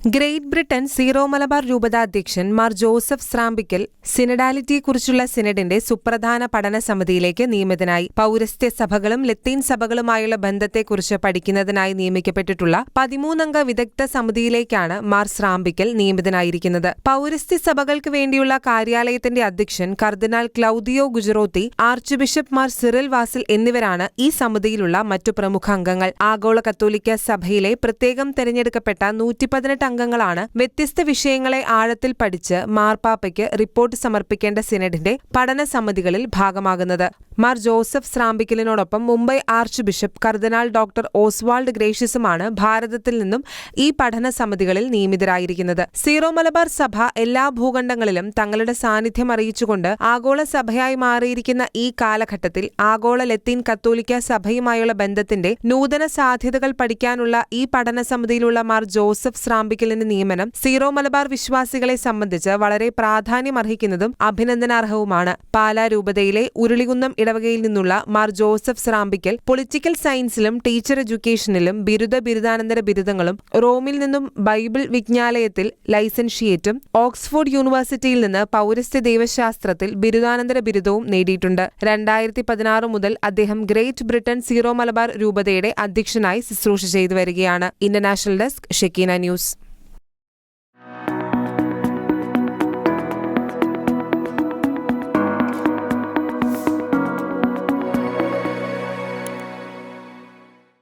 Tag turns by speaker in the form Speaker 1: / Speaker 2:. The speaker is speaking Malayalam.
Speaker 1: ഗ്രേറ്റ് ബ്രിട്ടൻ സീറോ മലബാർ രൂപത അധ്യക്ഷൻ മാർ ജോസഫ് സ്രാമ്പിക്കൽ സിനഡാലിറ്റിയെക്കുറിച്ചുള്ള സിനഡിന്റെ സുപ്രധാന പഠന സമിതിയിലേക്ക് നിയമിതനായി പൗരസ്ത്യ സഭകളും ലത്തീൻ സഭകളുമായുള്ള ബന്ധത്തെക്കുറിച്ച് പഠിക്കുന്നതിനായി നിയമിക്കപ്പെട്ടിട്ടുള്ള പതിമൂന്നംഗ വിദഗ്ധ സമിതിയിലേക്കാണ് മാർ സ്രാമ്പിക്കൽ നിയമിതനായിരിക്കുന്നത്. പൗരസ്ത്യ സഭകൾക്ക് വേണ്ടിയുള്ള കാര്യാലയത്തിന്റെ അധ്യക്ഷൻ cardinal Claudio Gugerotti archbishop Mar Cyril Vasil എന്നിവരാണ് ഈ സമിതിയിലുള്ള മറ്റു പ്രമുഖ അംഗങ്ങൾ. ആഗോള കത്തോലിക്ക സഭയിലെ പ്രത്യേകം തെരഞ്ഞെടുക്കപ്പെട്ട നൂറ്റി പതിനെട്ട് അംഗങ്ങളാണ് വ്യത്യസ്ത വിഷയങ്ങളെ ആഴത്തിൽ പഠിച്ച് മാർപ്പാപ്പയ്ക്ക് റിപ്പോർട്ട് സമർപ്പിക്കേണ്ട സിനഡിന്റെ പഠന സമിതികളിൽ ഭാഗമാകുന്നത്. Mar Joseph സ്രാമ്പിക്കലിനോടൊപ്പം Mumbai archbishop cardinal doctor Oswald ഗ്രേഷ്യസുമാണ് ഭാരതത്തിൽ നിന്നും ഈ പഠന സമിതികളിൽ നിയമിതരായിരിക്കുന്നത്. സീറോ മലബാർ സഭ എല്ലാ ഭൂഖണ്ഡങ്ങളിലും തങ്ങളുടെ സാന്നിധ്യം അറിയിച്ചുകൊണ്ട് ആഗോള സഭയായി മാറിയിരിക്കുന്ന ഈ കാലഘട്ടത്തിൽ ആഗോള ലത്തീൻ കത്തോലിക്ക സഭയുമായുള്ള ബന്ധത്തിന്റെ നൂതന സാധ്യതകൾ പഠിക്കാനുള്ള ഈ പഠന സമിതിയിലുള്ള മാർ ജോസഫ് സ്രാമ്പിക്കലിന്റെ നിയമനം സീറോ മലബാർ വിശ്വാസികളെ സംബന്ധിച്ച് വളരെ പ്രാധാന്യമർഹിക്കുന്നതും അഭിനന്ദനാർഹവുമാണ്. പാലാ രൂപതയിലെ ഉരുളികുന്നം ഇടവകയിൽ നിന്നുള്ള മാർ ജോസഫ് സ്രാമ്പിക്കൽ പൊളിറ്റിക്കൽ സയൻസിലും ടീച്ചർ എഡ്യൂക്കേഷനിലും ബിരുദ ബിരുദാനന്തര ബിരുദങ്ങളും റോമിൽ നിന്നും ബൈബിൾ വിജ്ഞാലയത്തിൽ ലൈസൻഷിയേറ്റും ഓക്സ്ഫോർഡ് യൂണിവേഴ്സിറ്റിയിൽ നിന്ന് പൗരസ്ത്യ ദൈവശാസ്ത്രത്തിൽ ബിരുദാനന്തര ബിരുദവും നേടിയിട്ടുണ്ട്. രണ്ടായിരത്തി പതിനാറ് മുതൽ അദ്ദേഹം ഗ്രേറ്റ് ബ്രിട്ടൻ സീറോ മലബാർ രൂപതയുടെ അധ്യക്ഷനായി ശുശ്രൂഷ ചെയ്തു വരികയാണ് ഇന്റർനാഷണൽ ഡെസ്ക് ഷെക്കീന ന്യൂസ്.